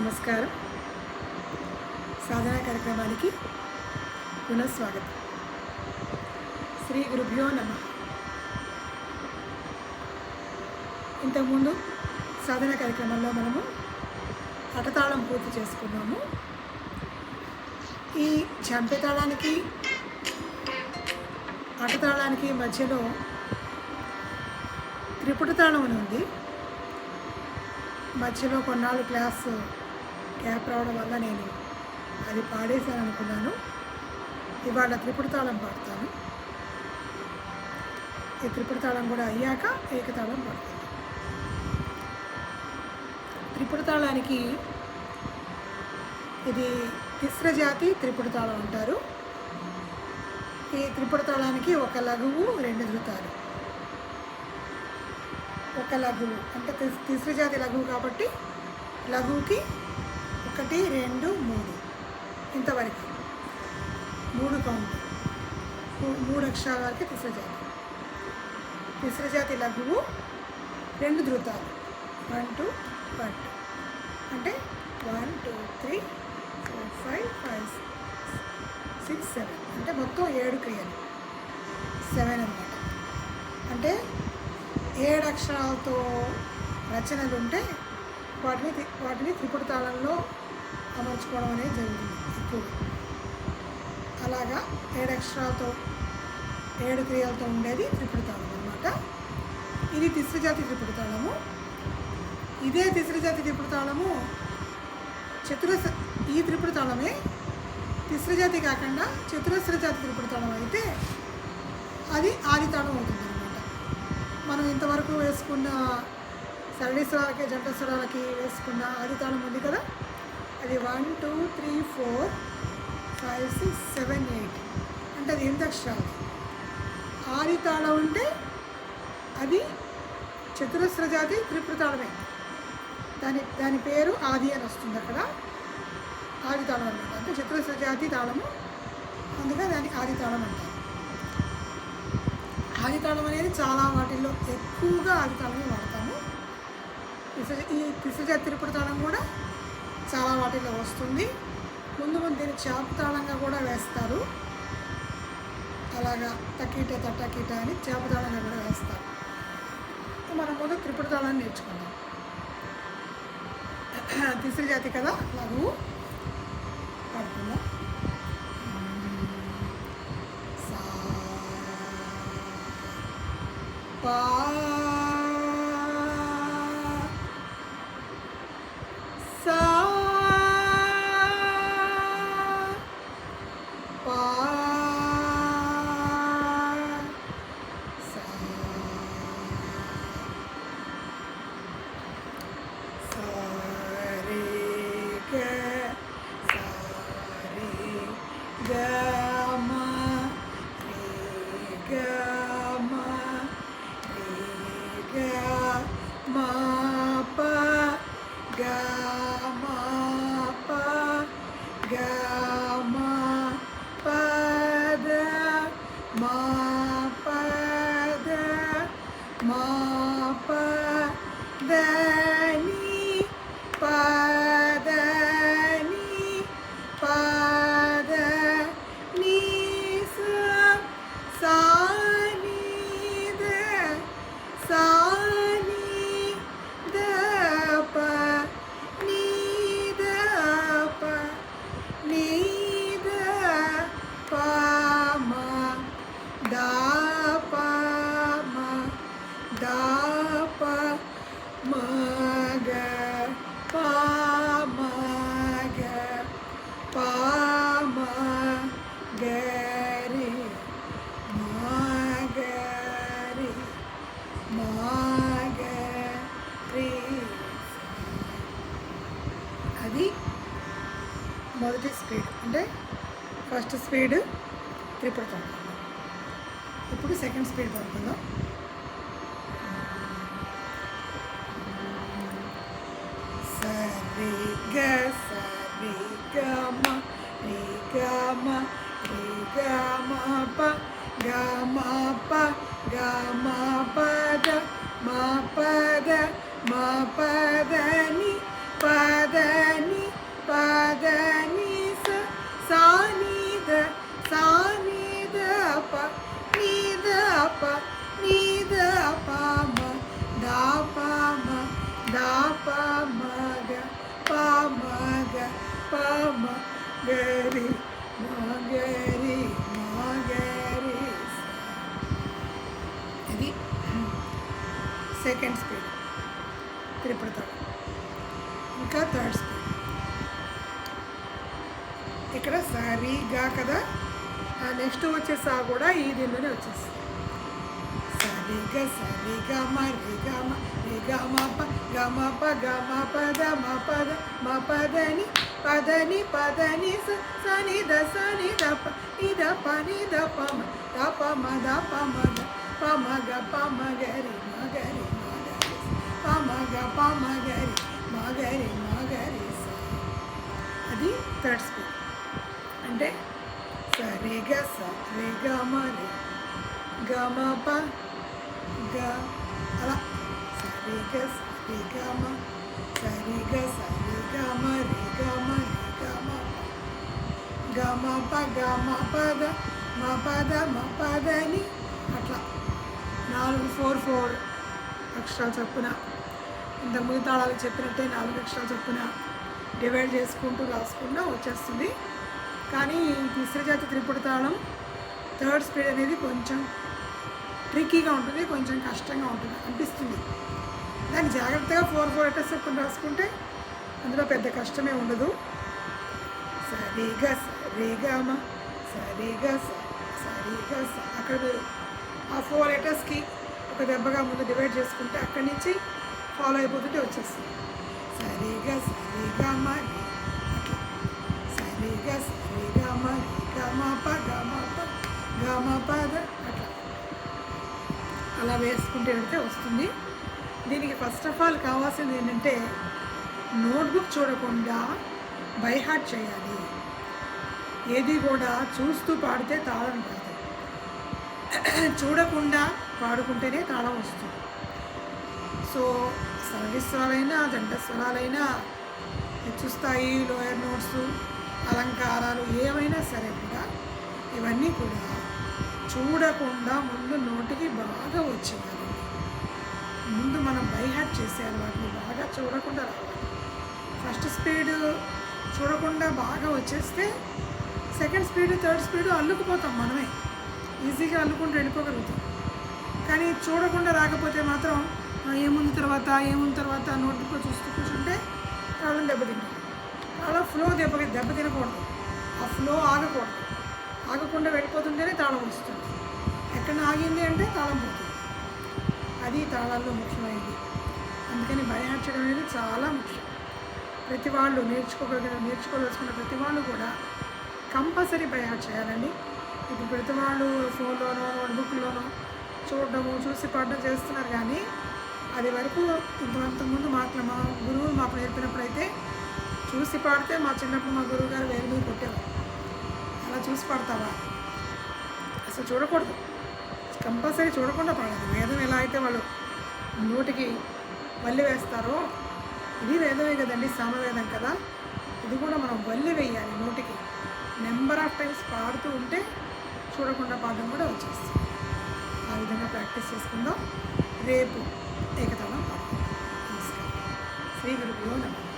నమస్కారం. సాధన కార్యక్రమానికి పునఃస్వాగతం. శ్రీ గురుభ్యో నమ. ఇంతకుముందు సాధన కార్యక్రమంలో మనము అటతాళం పూర్తి చేసుకున్నాము. ఈ చంపెతాళానికి అటతాళానికి మధ్యలో త్రిపుట తాళం అని ఉంది. మధ్యలో కొన్నాళ్ళు క్లాస్ గ్యాప్ రావడం వల్ల నేను అది పాడేశాను అనుకున్నాను. ఇవాళ త్రిపుడతాళం పాడతాను. ఈ త్రిపుడతాళం కూడా అయ్యాక ఏకతాళం పాడతాను. త్రిపుడతాళానికి ఇది తిస్రజాతి జాతి తాళం అంటారు. ఈ త్రిపుడతాళానికి ఒక లఘువు రెండు ధృతాలు ఒక లఘువు అంటే తిస్రజాతి జాతి లఘువు కాబట్టి లఘువుకి ఒకటి రెండు మూడు. ఇంతవరకు. మూడు కౌంట్. మూడు అక్షరాల వరకు తిస్ర జాతి. జాతి లఘువు రెండు ధృతాలు. One two one two. అంటే one two three four five five six seven. అంటే మొత్తం ఏడు క్రియలు. సెవెన్ అనమాట అంటే ఏడు అక్షరాలతో రచనలు ఉంటే వాటిని వాటిని త్రిపుట తాళంలో అమర్చుకోవడం అనేది జరుగుతుంది. ఎక్కువ అలాగా ఏడు ఎక్స్ట్రాతో ఏడు క్రియలతో ఉండేది త్రిపుడు తాళం అనమాట ఇది తిస్ర జాతి త్రిపుట తాళము ఇదే తిస్ర జాతి త్రిపుట తాళము చతురస్ ఈ త్రిపుడు తాళమే తిస్ర జాతి కాకుండా చతురస్ర జాతి త్రిపుడు తాళం అయితే అది ఆది తాళం అవుతుంది అనమాట మనం ఇంతవరకు వేసుకున్న సరళి స్వరాలకి జంట స్వరాలకి వేసుకున్న ఆది తాళం ఉంది కదా? అది one two three four five six seven eight అంటే అది ఎంత అక్షరాలు? ఆది తాళం ఉంటే అది చతురస్ర జాతి త్రిపుర తాళమే దాని దాని పేరు ఆది అని వస్తుంది అక్కడ. ఆది తాళం అనమాట అంటే చతురస్ర జాతి తాళము. అందుకే దాన్ని ఆది తాళం అంటారు. ఆది తాళం అనేది చాలా వాటిల్లో ఎక్కువగా ఆది తాళమే వాడతాము. ఈ కృష్ణజాతి త్రిపుర తాళం కూడా చాలా వాటిలో వస్తుంది. ముందు ముందు దీన్ని చేపతాళంగా కూడా వేస్తారు. అలాగా తక్కీట తట్టకీట అని చేపతాళంగా కూడా వేస్తారు. మనం ముందు త్రిపుట తాళాన్ని నేర్చుకుందాం. తిసరి జాతి కదా? లఘువు పడుతుందా ద అది మొదటి స్పీడ్. అంటే ఫస్ట్ స్పీడ్ త్రిపుర ఇప్పుడు సెకండ్ స్పీడ్ పడుతుందాం గమ రి గమ రి గమ ప గమ ప గమ పద మా పద మా పదని పదని పదని స సానిద సానిద ప నీద ప నీద పామ దా పామ दा प म ग प म ग ప మగరి మగరి మగరి. ఇది సెకండ్ స్పీడ్ త్రిపుర ఇంకా థర్డ్ స్పీడ్ ఇక్కడ సరిగా కదా? నెక్స్ట్ వచ్చే సా కూడా ఈ దీనిలోనే వచ్చేస్తుంది. సరిగ సరిగ మరి గమ రి గమ ప గమ ప గమ పద మ పద మ పదని పదని పదని సని ద సని ద ప ని ద ప ని ద ప మ ద ప మ ద ప మ ద ప గ ప మ గ రి గ రి మ గ రి అది థర్డ్ స్పీడ్ అంటే సరి గ స రి ప గ అలా. సరి గ స గ సరి గ రి గ రి గ మ ప గ మ మ పద మ పద అని అట్లా. నాలుగు ఫోర్ ఫోర్ అక్షరాలు చొప్పున. ఇంత తాళాలు చెప్పినట్టే నాలుగు అక్షరాలు చొప్పున డివైడ్ చేసుకుంటూ రాసుకున్నా వచ్చేస్తుంది. కానీ ఈ జాతి త్రిపుట తాళం థర్డ్ స్పీడ్ అనేది కొంచెం ట్రిక్కీగా ఉంటుంది కొంచెం కష్టంగా ఉంటుంది అనిపిస్తుంది. దాన్ని జాగ్రత్తగా ఫోర్ ఫోర్ లెటర్స్ చొప్పున రాసుకుంటే అందులో పెద్ద కష్టమే ఉండదు. సరిగా సరిగామ సరిగా సరిగా అక్కడ మీరు ఆ ఫోర్ లెటర్స్కి ఒక దెబ్బగా ముందు డివైడ్ చేసుకుంటే అక్కడి నుంచి ఫాలో అయిపోతుంటే వచ్చేస్తుంది. సరిగా సరిగామ సరిగా సరిగామ గమ పద అట్లా. అలా వేసుకుంటే వెళ్తే వస్తుంది. దీనికి ఫస్ట్ ఆఫ్ ఆల్ కావాల్సింది ఏంటంటే నోట్బుక్ చూడకుండా బైహార్ట్ చేయాలి. ఏది కూడా చూస్తూ పాడితే తాళం రాదు చూడకుండా పాడుకుంటేనే తాళం వస్తుంది. సో సరళిస్వరాలైనా జంట స్వరాలైనా హెచ్చు స్థాయి లోయర్ నోట్స్ అలంకారాలు ఏమైనా సరే కూడా ఇవన్నీ కూడా చూడకుండా ముందు నోటికి బాగా వచ్చేయాలి. ముందు మనం బైహార్ట్ చేసేయాలి వాటిని బాగా చూడకుండా రావాలి. ఫస్ట్ స్పీడ్ చూడకుండా బాగా వచ్చేస్తే సెకండ్ స్పీడ్ థర్డ్ స్పీడ్ అల్లుకుపోతాం మనమే. ఈజీగా అల్లుకుంటూ వెళ్ళిపోగలుగుతాం. కానీ చూడకుండా రాకపోతే మాత్రం ఏముంది తర్వాత ఏముంది తర్వాత నోట్బుక్లో చూస్తూ కూర్చుంటే తాళం దెబ్బతింటాం. అలా ఫ్లో దెబ్బ దెబ్బ తినకూడదు. ఆ ఫ్లో ఆగకూడదు. ఆగకుండా వెళ్ళిపోతుంటేనే తాళం వస్తుంది. ఎక్కడ ఆగింది అంటే తాళం పోతుంది. అది తాళాల్లో ముఖ్యమైనది. అందుకని బయహాట్ అనేది చాలా ముఖ్యం. ప్రతి వాళ్ళు నేర్చుకోగలిగిన నేర్చుకోవాల్సిన ప్రతి వాళ్ళు కూడా కంపల్సరీ బయహాట్ చేయాలండి ఇప్పుడు ప్రతి వాళ్ళు ఫోన్లోనో నోట్బుక్లోనో చూడడము చూసి పాడడం చేస్తున్నారు కానీ అది వరకు ఇంతమంత ముందు మాకు మా గురువులు మాకు నేర్పినప్పుడైతే చూసి పాడితే మా చిన్నప్పుడు మా గురువు గారు వేరు మీద కొట్టేవారు. అలా చూసి పాడతావా? అసలు చూడకూడదు. కంపల్సరీ చూడకుండా పాడదు. వేదం ఎలా అయితే వాళ్ళు నోటికి వల్లి వేస్తారో ఇది వేదమే కదండి సామవేదం కదా. ఇది కూడా మనం వల్లి వేయాలి నోటికి. నెంబర్ ఆఫ్ టైమ్స్ పాడుతూ ఉంటే చూడకుండా పాడడం కూడా వచ్చేస్తుంది. ఆ విధంగా ప్రాక్టీస్ చేసుకుందాం. రేపు ఏకతాళం పాడతాం నమస్కారం. శ్రీ గురుభ్యో నమస్కారం